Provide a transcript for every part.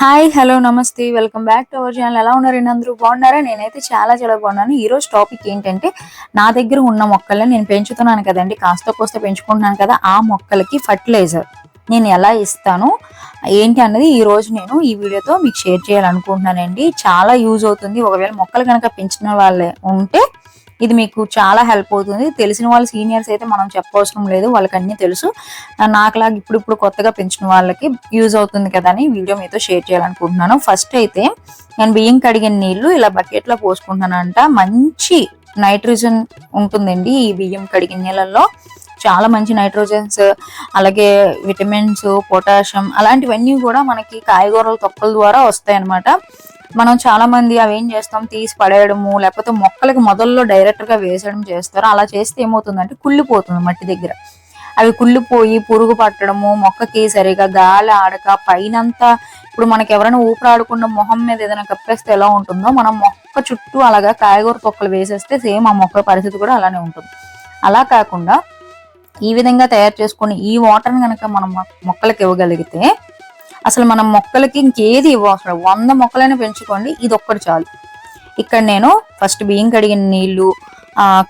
Hi hello నమస్తే welcome back to our channel. ఎలా ఉన్నారండి అందరూ బాగున్నారా? నేనైతే చాలా చాలా బాగున్నాను. ఈరోజు టాపిక్ ఏంటంటే నా దగ్గర ఉన్న మొక్కల్ని నేను పెంచుతున్నాను కదండి. కాస్త కోస్త పెంచుకుంటున్నాను కదా ఆ మొక్కలకి ఫర్టిలైజర్ నేను ఎలా ఇస్తాను? ఏంటి అన్నది ఈ రోజు నేను ఈ వీడియోతో మీకు షేర్ చేయాలనుకుంటున్నానండి. చాలా యూజ్ అవుతుంది. ఒకవేళ మొక్కలు కనుక పెంచిన వాళ్ళే ఉంటే ఇది మీకు చాలా హెల్ప్ అవుతుంది. తెలిసిన వాళ్ళ సీనియర్స్ అయితే మనం చెప్పవసరం లేదు. వాళ్ళకి అన్నీ తెలుసు నాకులాగా ఇప్పుడు ఇప్పుడు కొత్తగా పెంచిన వాళ్ళకి యూజ్ అవుతుంది కదా అని వీడియో మీతో షేర్ చేయాలనుకుంటున్నాను. ఫస్ట్ అయితే నేను బియ్యం కడిగిన నీళ్ళు ఇలా బకెట్లో పోసుకుంటున్నానంట. మంచి నైట్రోజన్ ఉంటుందండి ఈ బియ్యం కడిగిన నీళ్ళల్లో. చాలా మంచి నైట్రోజన్స్ అలాగే విటమిన్స్ పొటాషియం అలాంటివన్నీ కూడా మనకి కాయగూరల తొక్కల ద్వారా వస్తాయి అన్నమాట మనం చాలా మంది అవి ఏం చేస్తాం? తీసి పడేయడము లేకపోతే మొక్కలకి మొదల్లో డైరెక్ట్గా వేసడం చేస్తారు. అలా చేస్తే ఏమవుతుందంటే కుళ్ళిపోతుంది మట్టి దగ్గర. అవి కుళ్ళిపోయి పురుగు పట్టడము మొక్కకి సరిగా గాలి ఆడక పైనంతా ఇప్పుడు మనకి ఎవరైనా ఊపిరాడకుండా మొహం మీద ఏదైనా కప్పేస్తే ఎలా ఉంటుందో మనం మొక్క చుట్టూ అలాగా కాయగూర తొక్కలు వేసేస్తే సేమ్ ఆ మొక్క పరిస్థితి కూడా అలానే ఉంటుంది. అలా కాకుండా ఈ విధంగా తయారు చేసుకుని ఈ వాటర్ని కనుక మనం మొక్కలకు మొక్కలకి ఇవ్వగలిగితే అసలు మనం మొక్కలకి ఇంకేది ఇవ్వవసరం వంద మొక్కలైనా పెంచుకోండి ఇది ఒక్కటి చాలు. ఇక్కడ నేను ఫస్ట్ బియ్యం కడిగిన నీళ్ళు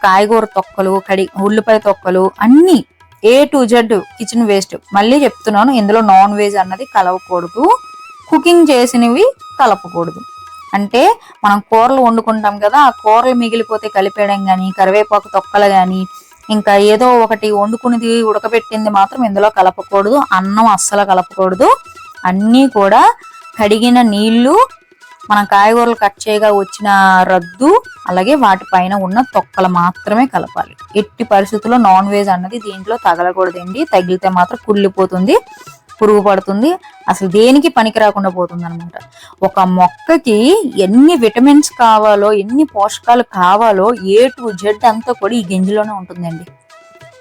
కాయగూర తొక్కలు కడి ఉల్లిపాయ తొక్కలు అన్ని A to Z kitchen waste మళ్ళీ చెప్తున్నాను ఇందులో నాన్ వెజ్ అన్నది కలవకూడదు కుకింగ్ చేసినవి కలపకూడదు. అంటే మనం కూరలు వండుకుంటాం కదా ఆ కూరలు మిగిలిపోతే కలిపేయడం కానీ కరివేపాకు తొక్కలు కానీ ఇంకా ఏదో ఒకటి వండుకునేది ఉడకబెట్టింది మాత్రం ఇందులో కలపకూడదు అన్నం అస్సలు కలపకూడదు. అన్నీ కూడా కడిగిన నీళ్ళు మనం కాయగూరలు కట్ చేయగా వచ్చిన రద్దు అలాగే వాటిపైన ఉన్న తొక్కలు మాత్రమే కలపాలి. ఎట్టి పరిస్థితుల్లో నాన్ వెజ్ అన్నది దీంట్లో తగలకూడదండి. తగిలితే మాత్రం కుళ్ళిపోతుంది పురుగు పడుతుంది. అసలు దేనికి పనికి రాకుండా పోతుంది అనమాట ఒక మొక్కకి ఎన్ని విటమిన్స్ కావాలో ఎన్ని పోషకాలు కావాలో ఏ టు జెడ్ అంతా కూడా ఈ గింజలోనే ఉంటుందండి.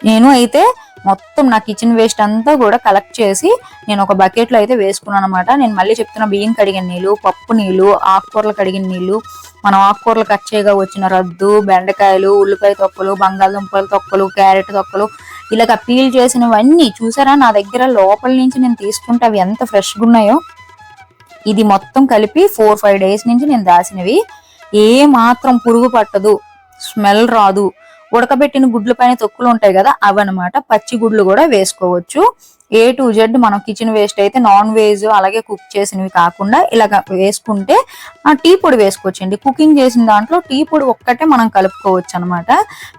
నేను అయితే మొత్తం నా కిచెన్ వేస్ట్ అంతా కూడా కలెక్ట్ చేసి నేను ఒక బకెట్లో అయితే వేసుకున్నాను అనమాట నేను మళ్ళీ చెప్తున్న బియ్యం కడిగిన నీళ్ళు పప్పు నీళ్ళు ఆకుకూరలు కడిగిన నీళ్ళు మనం ఆకుకూరలు కట్ చేయగా వచ్చిన రద్దు బెండకాయలు ఉల్లిపాయ తొక్కలు బంగాళదుంపల తొక్కలు క్యారెట్ తొక్కలు ఇలాగ పీల్ చేసినవన్నీ చూసారా? నా దగ్గర లోపల నుంచి నేను తీసుకుంటే అవి ఎంత ఫ్రెష్గా ఉన్నాయో ఇది మొత్తం కలిపి ఫోర్ ఫైవ్ డేస్ నుంచి నేను దాసినవి. ఏ మాత్రం పురుగు పట్టదు. స్మెల్ రాదు. ఉడకబెట్టిన గుడ్ల పైన తొక్కులు ఉంటాయి కదా అవన్నమాట. పచ్చి గుడ్లు కూడా వేసుకోవచ్చు. ఏ టు జెడ్ మనం కిచెన్ వేస్ట్ అయితే నాన్ వెజ్ అలాగే కుక్ చేసినవి కాకుండా ఇలాగ వేసుకుంటే ఆ టీ పొడి వేసుకోవచ్చండి. కుకింగ్ చేసిన దాంట్లో టీ పొడి ఒక్కటే మనం కలుపుకోవచ్చు అనమాట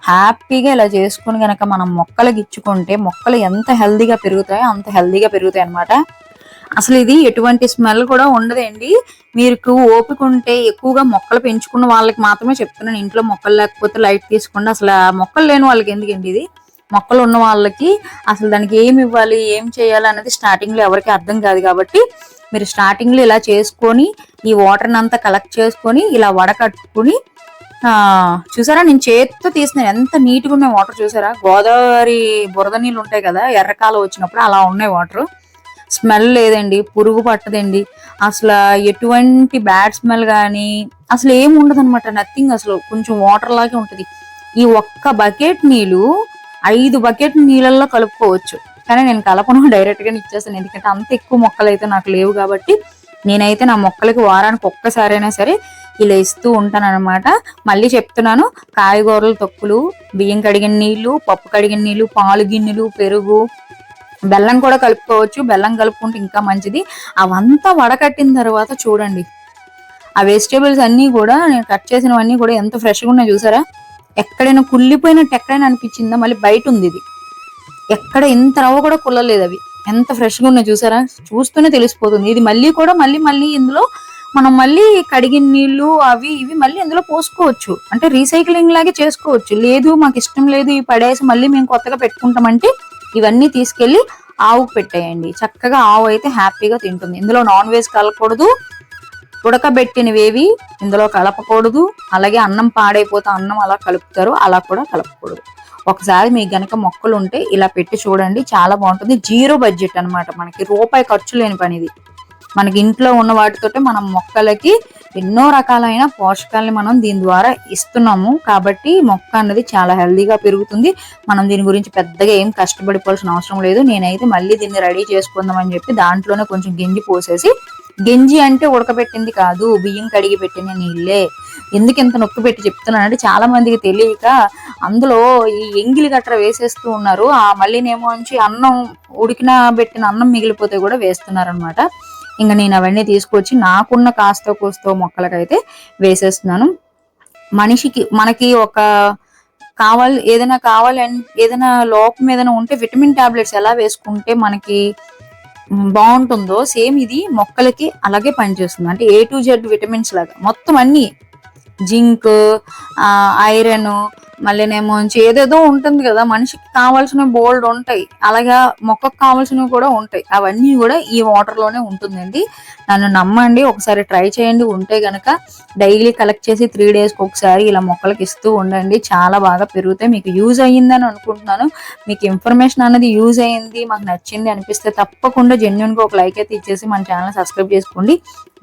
హ్యాపీగా ఇలా చేసుకుని గనక మనం మొక్కలు ఇచ్చుకుంటే మొక్కలు ఎంత హెల్దీగా పెరుగుతాయో అంత హెల్దీగా పెరుగుతాయి అనమాట అసలు ఇది ఎటువంటి స్మెల్ కూడా ఉండదండి. మీకు ఓపిక ఉంటే ఎక్కువగా మొక్కలు పెంచుకున్న వాళ్ళకి మాత్రమే చెప్తున్నాను. ఇంట్లో మొక్కలు లేకపోతే లైట్ తీసుకోండి. అసలు ఆ మొక్కలు లేని వాళ్ళకి ఎందుకండి ఇది? మొక్కలు ఉన్న వాళ్ళకి అసలు దానికి ఏమి ఇవ్వాలి ఏం చేయాలి అనేది స్టార్టింగ్లో ఎవరికి అర్థం కాదు కాబట్టి మీరు స్టార్టింగ్లో ఇలా చేసుకొని ఈ వాటర్ని అంతా కలెక్ట్ చేసుకొని ఇలా వడకట్టుకుని చూసారా? నేను చేతితో తీసిన ఎంత నీట్గా ఉన్నాయి వాటర్ చూసారా? గోదావరి బురద నీళ్ళు ఉంటాయి కదా ఎర్రకాలం వచ్చినప్పుడు అలా ఉన్నాయి వాటర్ స్మెల్ లేదండి పురుగు పట్టదండి. అసలు ఎటువంటి బ్యాడ్ స్మెల్ కానీ అసలు ఏం ఉండదు అనమాట నథింగ్ అసలు. కొంచెం వాటర్ లాగే ఉంటది. ఈ ఒక్క బకెట్ నీళ్ళు ఐదు బకెట్ నీళ్ళల్లో కలుపుకోవచ్చు. కానీ నేను కలపను డైరెక్ట్గా ఇచ్చేస్తాను. ఎందుకంటే అంత ఎక్కువ మొక్కలు అయితే నాకు లేవు కాబట్టి నేనైతే నా మొక్కలకి వారానికి ఒక్కసారైనా సరే ఇలా ఇస్తూ ఉంటానన్నమాట. మళ్ళీ చెప్తున్నాను కాయగూరలు తొక్కులు బియ్యం కడిగిన నీళ్ళు పప్పు కడిగిన నీళ్ళు పాలు గిన్నెలు పెరుగు బెల్లం కూడా కలుపుకోవచ్చు. బెల్లం కలుపుకుంటే ఇంకా మంచిది. అవంతా వడకట్టిన తర్వాత చూడండి. ఆ వెజిటేబుల్స్ అన్నీ కూడా నేను కట్ చేసినవన్నీ కూడా ఎంత ఫ్రెష్గా ఉన్నాయి చూసారా? ఎక్కడైనా కుళ్ళిపోయినట్టు ఎక్కడైనా అనిపించిందా? మళ్ళీ బయట ఉంది ఇది. ఎక్కడ ఇంత రవ్వ కూడా కుళ్ళలేదు అవి. ఎంత ఫ్రెష్గా ఉన్నాయి చూసారా? చూస్తూనే తెలిసిపోతుంది. ఇది మళ్ళీ కూడా మళ్ళీ మళ్ళీ ఇందులో మనం మళ్ళీ కడిగిన నీళ్ళు అవి ఇవి మళ్ళీ ఇందులో పోసుకోవచ్చు. అంటే రీసైక్లింగ్ లాగే చేసుకోవచ్చు. లేదు మాకు ఇష్టం లేదు ఇవి పడేసి మళ్ళీ మేము కొత్తగా పెట్టుకుంటామంటే ఇవన్నీ తీసుకెళ్ళి ఆవుకు పెట్టేయండి. చక్కగా ఆవు అయితే హ్యాపీగా తింటుంది. ఇందులో నాన్ వెజ్ కలపకూడదు. ఉడకబెట్టినవేవి ఇందులో కలపకూడదు. అలాగే అన్నం పాడైపోతే అన్నం అలా కలుపుతారు. అలా కూడా కలపకూడదు. ఒకసారి మీకు గనక మొక్కలు ఉంటే ఇలా పెట్టి చూడండి. చాలా బాగుంటుంది. జీరో బడ్జెట్ అనమాట మనకి. రూపాయి ఖర్చు లేని పని ఇది మనకి ఇంట్లో ఉన్న వాటితోటే మనం మొక్కలకి ఎన్నో రకాలైన పోషకాలని మనం దీని ద్వారా ఇస్తున్నాము. కాబట్టి మొక్క అన్నది చాలా హెల్దీగా పెరుగుతుంది. మనం దీని గురించి పెద్దగా ఏం కష్టపడిపోవాల్సిన అవసరం లేదు. నేనైతే మళ్ళీ దీన్ని రెడీ చేసుకుందాం అని చెప్పి దాంట్లోనే కొంచెం గింజి పోసేసి గంజి అంటే ఉడకబెట్టింది కాదు బియ్యం కడిగి పెట్టిన నీళ్ళే. ఎందుకు ఇంత నొక్కి పెట్టి చెప్తున్నానంటే చాలా మందికి తెలియక అందులో ఈ ఎంగిలి గట్ర వేసేస్తూ ఉన్నారు. ఆ మళ్ళీనేమో నుంచి అన్నం ఉడికిన పెట్టిన అన్నం మిగిలిపోతే కూడా వేస్తున్నారు అనమాట ఇంకా నేను అవన్నీ తీసుకొచ్చి నాకున్న కాస్తో కూస్తో మొక్కలకైతే వేసేస్తున్నాను. మనిషికి మనకి ఒక కావాలి ఏదైనా కావాలి ఏదైనా లోపం ఏదైనా ఉంటే విటమిన్ టాబ్లెట్స్ ఎలా వేసుకుంటే మనకి బాగుంటుందో సేమ్ ఇది మొక్కలకి అలాగే పనిచేస్తుంది. అంటే ఏ టు జెడ్ విటమిన్స్ లాగా. మొత్తం అన్ని. జింక్ ఐరన్ మళ్ళీనేమో వచ్చి ఏదేదో ఉంటుంది కదా మనిషికి కావాల్సిన బోల్డ్ ఉంటాయి. అలాగా మొక్కకు కావాల్సినవి కూడా ఉంటాయి. అవన్నీ కూడా ఈ వాటర్లోనే ఉంటుందండి. నన్ను నమ్మండి ఒకసారి ట్రై చేయండి. ఉంటే గనక డైలీ కలెక్ట్ చేసి త్రీ డేస్కి ఒకసారి ఇలా మొక్కలకి ఇస్తూ ఉండండి. చాలా బాగా పెరుగుతాయి. మీకు యూజ్ అయ్యిందని అనుకుంటున్నాను. మీకు ఇన్ఫర్మేషన్ అనేది యూజ్ అయ్యింది మాకు నచ్చింది అనిపిస్తే తప్పకుండా జెన్యున్గా ఒక లైక్ అయితే ఇచ్చేసి మన ఛానల్ సబ్స్క్రైబ్ చేసుకోండి.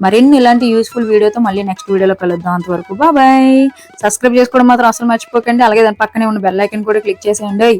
మరిన్ని ఇలాంటి యూస్ఫుల్ వీడియోతో మళ్ళీ నెక్స్ట్ వీడియోలో కలుద్దాం. అంతవరకు బాయ్ సబ్స్క్రైబ్ చేసుకోవడం మాత్రం అసలు మర్చిపోకండి. అలాగే దాని పక్కనే ఉన్న బెల్ ఐకన్ కూడా క్లిక్ చేసేయండి.